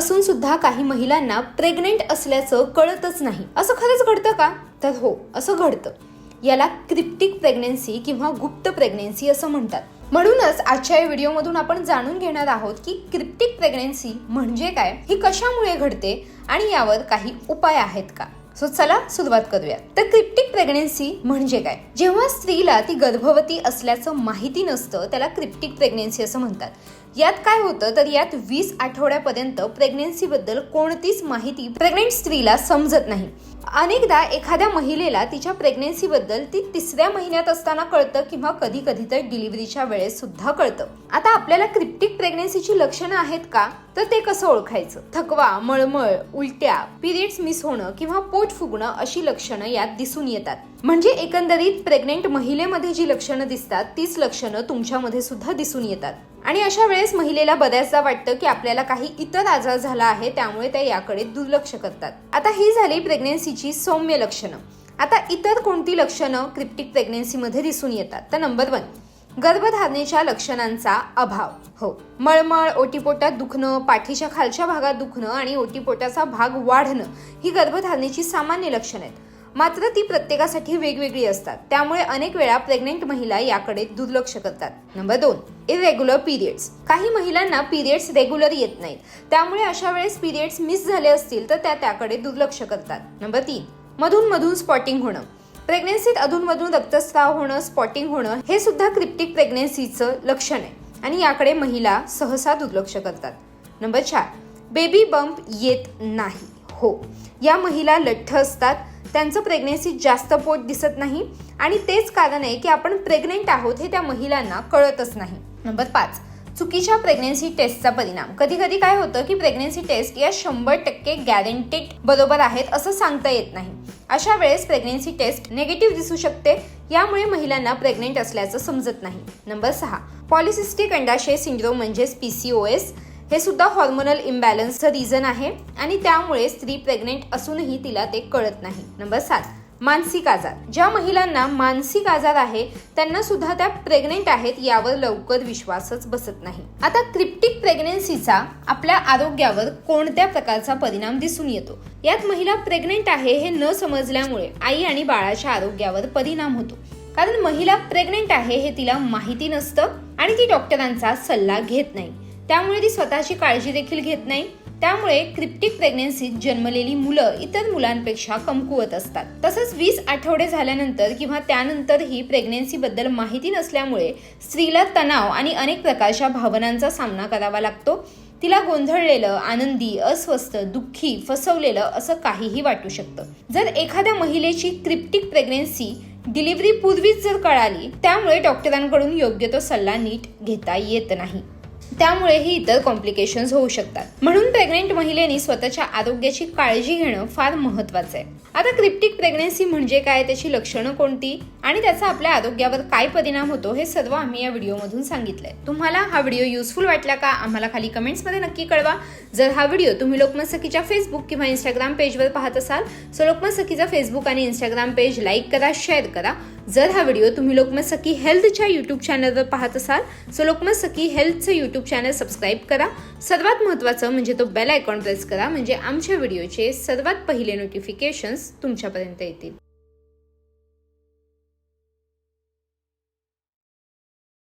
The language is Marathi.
असून सुद्धा काही महिलांना प्रेग्नेंट असल्याचं कळतच नाही. असं खरंच घडतं का? तर हो असं घडतं. याला क्रिप्टिक प्रेग्नेन्सी किंवा गुप्त प्रेग्नेन्सी असं म्हणतात. म्हणूनच आजच्या या व्हिडिओमधून आपण जाणून घेणार आहोत की क्रिप्टिक प्रेग्नेन्सी म्हणजे काय ही कशामुळे घडते आणि यावर काही उपाय आहेत का? सो चला सुरुवात करूया तर क्रिप्टिक प्रेग्नेन्सी म्हणजे काय? जेव्हा स्त्रीला ती गर्भवती असल्याचं माहिती नसतं त्याला क्रिप्टिक प्रेग्नेन्सी असं म्हणतात. यात काय होतं तर यात वीस आठवड्यापर्यंत प्रेग्नेन्सीबद्दल कोणतीच माहिती प्रेग्नेंट स्त्रीला समजत नाही. अनेकदा एखाद्या महिलेला तिच्या प्रेग्नेन्सीबद्दल ती तिसऱ्या महिन्यात असताना कळतं किंवा कधी कधी तर डिलिव्हरीच्या वेळेस सुद्धा कळतं. आता आपल्याला क्रिप्टिक प्रेग्नेन्सीची लक्षणं आहेत का? तर ते कसं ओळखायचं? थकवा मळमळ उलट्या पिरियड्स मिस होणं किंवा पोट फुगणं अशी लक्षणं यात दिसून येतात. म्हणजे एकंदरीत प्रेग्नेंट महिलेमध्ये जी लक्षणं दिसतात तीच लक्षणं तुमच्यामध्ये सुद्धा दिसून येतात. आणि अशा वेळेस महिलेला बऱ्याचदा वाटतं की आपल्याला काही इतर आजार झाला आहे त्यामुळे त्या याकडे दुर्लक्ष करतात. आता ही झाली प्रेग्नेन्सीची सौम्य लक्षणं. आता इतर कोणती लक्षणं क्रिप्टिक प्रेग्नेन्सीमध्ये दिसून येतात? तर नंबर वन गर्भधारणेच्या लक्षणांचा अभाव. हो मळमळ ओटीपोटात दुखणं पाठीच्या खालच्या भागात दुखणं आणि ओटीपोटाचा भाग वाढणं ही गर्भधारणेची सामान्य लक्षणं आहेत. मात्र ती प्रत्येकासाठी वेगवेगळी असतात. त्यामुळे अनेक वेळा प्रेग्नेंट महिला याकडे दुर्लक्ष करतात. नंबर दोन इरेग्युलर पिरियड्स काही महिलांना पिरियड्स रेग्युलर येत नाहीत. त्यामुळे अशा वेळेस पिरियड्स मिस झाले असतील तर त्या त्याकडे दुर्लक्ष करतात. नंबर तीन मधून मधून स्पॉटिंग होणं. प्रेग्नेन्सीत अधूनमधून रक्तस्राव होणं स्पॉटिंग होणं हे सुद्धा क्रिप्टिक प्रेग्नेन्सीचं लक्षण आहे. आणि याकडे महिला सहसा दुर्लक्ष करतात. नंबर चार बेबी बंप येत नाही. हो. या महिला लठ्ठ असतात. त्यांचं प्रेग्नेन्सीत जास्त पोट दिसत नाही आणि तेच कारण आहे की आपण प्रेग्नेंट आहोत हे त्या महिलांना कळतच नाही. नंबर पाच. चुकीच्या प्रेग्नेन्सी टेस्टचा परिणाम. कधी कधी काय होतं की प्रेग्नेन्सी टेस्ट या शंभर टक्के गॅरंटेड बरोबर आहेत असं सांगता येत नाही. अशा वेळेस प्रेग्नेन्सी टेस्ट निगेटिव्ह दिसू शकते. यामुळे महिलांना प्रेग्नेंट असल्याचं समजत नाही. नंबर सहा. पॉलिसिस्टिक अंडाशय सिंड्रोम म्हणजेच पी सी ओ एस हे सुद्धा हॉर्मोनल इम्बॅलन्सचं रिझन आहे आणि त्यामुळे स्त्री प्रेग्नेंट असूनही तिला ते कळत नाही. नंबर सात मानसिक आजार. ज्या महिलांना मानसिक आजार आहे त्यांना सुद्धा त्या प्रेग्नेंट आहेत यावर लवकर विश्वासच बसत नाही. आता क्रिप्टिक प्रेग्नेन्सीचा आपल्या आरोग्यावर कोणत्या प्रकारचा परिणाम दिसून येतो? यात महिला प्रेग्नेंट आहे हे न समजल्यामुळे आई आणि बाळाच्या आरोग्यावर परिणाम होतो. कारण महिला प्रेग्नेंट आहे हे तिला माहिती नसतं आणि ती डॉक्टरांचा सल्ला घेत नाही. त्यामुळे ती स्वतःची काळजी देखील घेत नाही. त्यामुळे क्रिप्टिक प्रेग्नेन्सीत जन्मलेली मुलं इतर मुलांपेक्षा कमकुवत असतात. तसंच वीस आठवडे झाल्यानंतर किंवा त्यानंतरही प्रेग्नेन्सीबद्दल माहिती नसल्यामुळे स्त्रीला तणाव आणि अनेक प्रकारच्या भावनांचा सामना करावा लागतो. तिला गोंधळलेलं आनंदी अस्वस्थ दुःखी फसवलेलं असं काहीही वाटू शकतं. जर एखाद्या महिलेची क्रिप्टिक प्रेग्नेन्सी डिलिव्हरी पूर्वीच जर कळाली त्यामुळे डॉक्टरांकडून योग्य तो सल्ला नीट घेता येत नाही. त्यामुळेही इतर कॉम्प्लिकेशन्स होऊ शकतात. म्हणून प्रेग्नेंट महिलेनी स्वतःच्या आरोग्याची काळजी घेणं फार महत्वाचं आहे. आता क्रिप्टिक प्रेग्नेन्सी म्हणजे काय त्याची लक्षणं कोणती आणि त्याचा आपल्या आरोग्यावर काय परिणाम होतो हे सर्व आम्ही या व्हिडिओमधून सांगितलंय. तुम्हाला हा व्हिडिओ युजफुल वाटला का आम्हाला खाली कमेंट्समध्ये नक्की कळवा. जर हा व्हिडिओ तुम्ही लोकमत सखीच्या फेसबुक किंवा इंस्टाग्राम पेजवर पाहत असाल सो लोकमत सखीचा फेसबुक आणि इंस्टाग्राम पेज लाईक करा शेअर करा. जर हा व्हिडिओ तुम्ही लोकमत सखी हेल्थच्या यूट्यूब चॅनलवर पाहत असाल सो लोकमत सखी हेल्थचं यूट्यूब चॅनल सबस्क्राईब करा. सर्वात महत्त्वाचं म्हणजे तो बेल आयकॉन प्रेस करा म्हणजे आमच्या व्हिडिओचे सर्वात पहिले नोटिफिकेशन्स तुमच्यापर्यंत येतील.